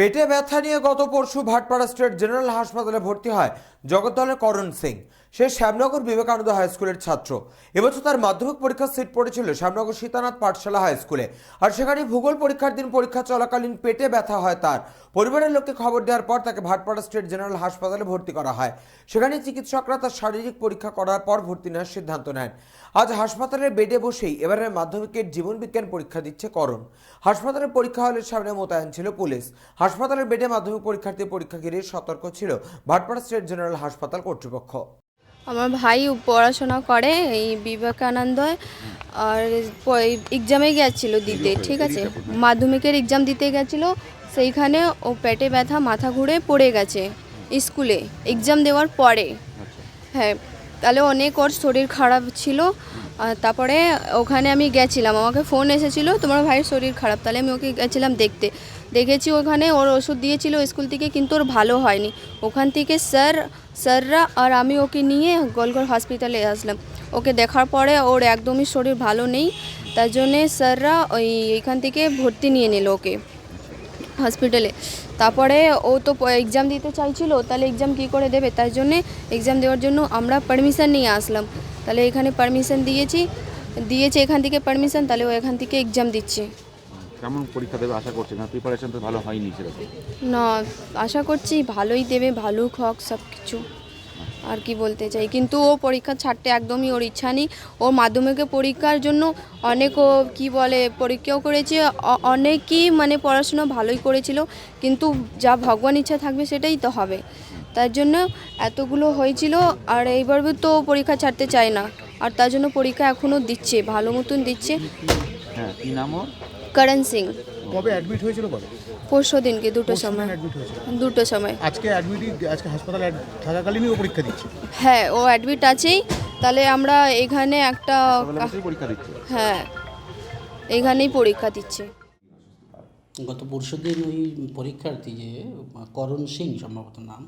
পেটে ব্যথা নিয়ে গত পরশু ভাটপাড়া স্টেট জেনারেল হাসপাতালে ভর্তি হয় জগদ্দলের করণ সিং। সে শ্যামনগর বিবেকানন্দ হাই স্কুলের ছাত্র। এবছর তার মাধ্যমিক পরীক্ষার সিট পড়েছিল শ্যামনগর সীতানাথ পাঠশালা হাই স্কুলে। আর সেখানে ভূগোল পরীক্ষার দিন পরীক্ষা চলাকালীন পেটে ব্যথা হয় তার। পরিবারের লোককে খবর দেওয়ার পর তাকে ভাটপাড়া স্টেট জেনারেল হাসপাতালে ভর্তি করা হয়। সেখানে চিকিৎসকরা তার শারীরিক পরীক্ষা করার পর ভর্তি নেওয়ার সিদ্ধান্ত নেন। আজ হাসপাতালের বেডে বসেই এবারের মাধ্যমিকের জীবন বিজ্ঞান পরীক্ষা দিচ্ছে করণ। হাসপাতালের পরীক্ষা হলের সামনে মোতায়েন ছিল পুলিশ। হাসপাতালের বেডে মাধ্যমিক পরীক্ষার্থী পরীক্ষা ঘিরে সতর্ক ছিল ভাটপাড়া স্টেট জেনারেল হাসপাতাল কর্তৃপক্ষ। আমার ভাই পড়াশোনা করে এই বিবেকানন্দ আর এক্সামে গেছিল দিতে ঠিক আছে? মাধ্যমিকের এক্সাম দিতে গেছিল সেইখানে ও পেটে ব্যথা মাথা ঘুরে পড়ে গেছে স্কুলে। এক্সাম দেওয়ার পরে। হ্যাঁ তাহলে অনেক ওর শরীর খারাপ ছিল। তারপরে ওখানে আমি গেছিলাম। আমাকে ফোন এসেছিল, তোমার ভাইয়ের শরীর খারাপ, তাহলে আমি ওকে গেছিলাম দেখতে। দেখেছি ওখানে, ওর ওষুধ দিয়েছিল স্কুল থেকে, কিন্তু ওর ভালো হয়নি। ওখান থেকে স্যার, স্যাররা আর আমি ওকে নিয়ে গোলঘর হসপিটালে আসলাম। ওকে দেখার পরে ওর একদমই শরীর ভালো নেই, তার জন্যে স্যাররা ওই এখান থেকে ভর্তি নিয়ে নিল ওকে হসপিটালে তারপরে ও তো এক্সাম দিতে চাইছিল, তাহলে এক্সাম কী করে দেবে? তার জন্যে এক্সাম দেওয়ার জন্য আমরা পারমিশন নিয়ে আসলাম। তাহলে এখানে পারমিশন দিয়েছি দিয়েছে এখান থেকে পারমিশন তাহলে ও এখান থেকে এক্সাম দিচ্ছে। কেমন পরীক্ষা দেবে আশা করছেন না? প্রিপারেশন তো ভালো হয়নি সেরকম। না আশা করছি ভালোই দেবে ভালো হোক সব কিছু। আর কি বলতে চাই? কিন্তু ও পরীক্ষা ছাড়তে একদমই ওর ইচ্ছা নেই। ও মাধ্যমিকের পরীক্ষার জন্য অনেক ও কী বলে পরীক্ষাও করেছে অনেকই মানে পড়াশুনো ভালোই করেছিল। কিন্তু যা ভগবান ইচ্ছা থাকবে সেটাই তো হবে। তার জন্য এতগুলো হয়েছিল আর এইবারও তো পরীক্ষা ছাড়তে চায় না। আর তার জন্য পরীক্ষা এখনও দিচ্ছে ভালো মতন দিচ্ছে। হ্যাঁ কী নাম করণ সিং। কবে অ্যাডমিট হয়েছিল বলো পরশু দিনকে দুটো সময়। দুটো সময়। আজকে অ্যাডমিটই আজকে হাসপাতালে থাকাকালীনই ও পরীক্ষা দিচ্ছে। হ্যাঁ ও অ্যাডমিট আছেই। তাহলে আমরা এখানে একটা পরীক্ষা দিচ্ছে। হ্যাঁ এখানেই পরীক্ষা দিচ্ছে। গত পরশু দিন ওই পরীক্ষার্থী যে করণ সিং সম্ভবত নাম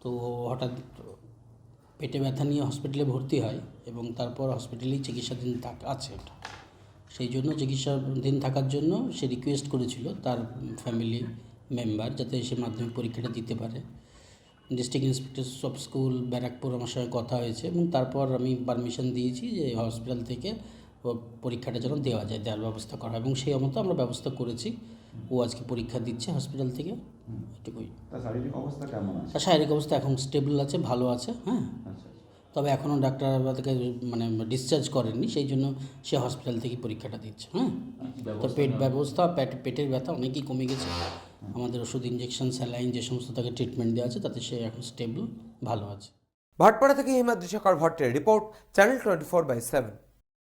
তো হঠাৎ পেটে ব্যথা নিয়ে হসপিটালে ভর্তি হয় এবং তারপর হসপিটালেই চিকিৎসাধীন থাক, আছে। ওটা সেই জন্য চিকিৎসাধীন থাকার জন্য সে রিকোয়েস্ট করেছিল তার ফ্যামিলি মেম্বার যাতে সে মাধ্যমিক পরীক্ষাটা দিতে পারে। District inspector of school Barrackpore আমার সঙ্গে কথা হয়েছে এবং তারপর আমি পারমিশন দিয়েছি যে হসপিটাল থেকে পরীক্ষাটা যেন দেওয়া যায় দেওয়ার ব্যবস্থা করা এবং সেই মতো আমরা ব্যবস্থা করেছি। ও আজকে পরীক্ষা দিচ্ছে হসপিটাল থেকে। এটুকুই তার শারীরিক অবস্থা কেমন শারীরিক অবস্থা এখন স্টেবল আছে ভালো আছে হ্যাঁ। আচ্ছা তবে এখনও ডাক্তার তাকে মানে ডিসচার্জ করেননি সেই জন্য সে হসপিটাল থেকে পরীক্ষাটা দিচ্ছে হ্যাঁ। তো পেট ব্যবস্থা পেট পেটের ব্যথা অনেকই কমে গেছে। আমাদের ওষুধ ইঞ্জেকশন স্যালাইন যে সমস্ত তাকে ট্রিটমেন্ট দেওয়া আছে তাতে সে এখন স্টেবল ভালো আছে। ভাটপাড়া থেকে Himadri Shekhar ভট্টের report channel twenty four by seven